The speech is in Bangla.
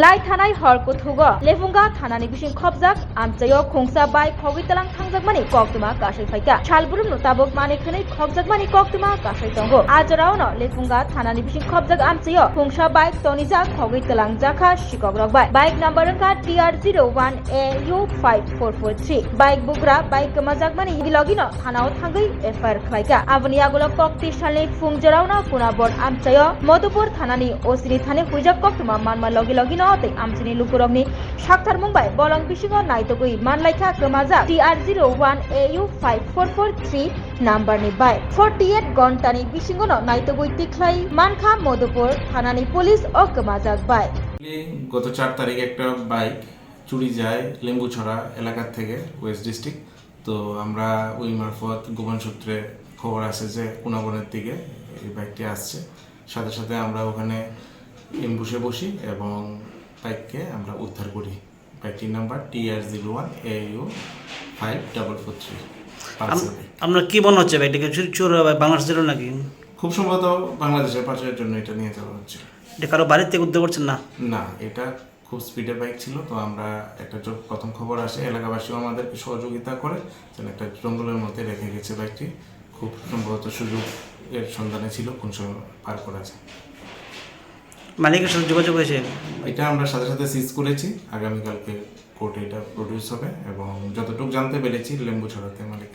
lai thanai hor ko thugo lefunga thanani bising khobjak amchayo khongsa bai khogi talang thangjak mani koktuma kasai phaika chalburum no tabok mani khanai khobjak mani koktuma kasai tongo ajrao no lefunga thanani bising khobjak amchayo khongsa bai tonija khogi talang jakha sikok rok bai bike number ka tr01 au 5443 bike bugra bike kamajak mani gilogino thanao thangai fr khlaika aboni agulo kokti salni fungjorao no punabor amchayo Madhupur থানানি ওসিনি থানে হুইজাক কক্তমা মানমা লগে লগি one A U five four four three নাম্বারনি by eight মানখা, মধুপুর পুলিশ ও বাই। গত চার তারিখে একটা বাইক চুরি যায় লেম্বুছড়া এলাকার থেকে ওয়েস্ট ডিস্ট্রিক্ট। তো আমরা ওই মারফত গোপন সূত্রে খবর আসে যে কুনাবনের দিকে এই বাইকটি আসছে। সাথে সাথে আমরা ওখানে এম্বুসে বসি এবং বাইককে আমরা উদ্ধার করি। বাইকটির number T R zero one A U five double four three. আপনার কি মনে হচ্ছে ব্যাগটাকে চুরি বাংলাদেশ ছিল নাকি? খুব সম্ভবত বাংলাদেশের পাশের জন্য এটা নিয়ে যাওয়া হচ্ছে। এটা কারও বাড়ির থেকে উদ্ধার করছেন না? না এটা খুব স্পিডের বাইক ছিল তো আমরা একটা প্রথম খবর আসে এলাকাবাসীও আমাদেরকে সহযোগিতা করে যেন একটা জঙ্গলের মধ্যে রেখে গেছে বাইকটি। খুব সম্ভবত সুযোগ এর সন্ধানে ছিল কোন সময় পার করা যায়। মালিকের সাথে যোগাযোগ হয়েছে? এটা আমরা সাথে সাথে সিজ করেছি। আগামীকালকে কোর্টে এটা প্রডিউস হবে এবং যতটুকু জানতে পেরেছি, লেম্বু ছড়াতে মালিক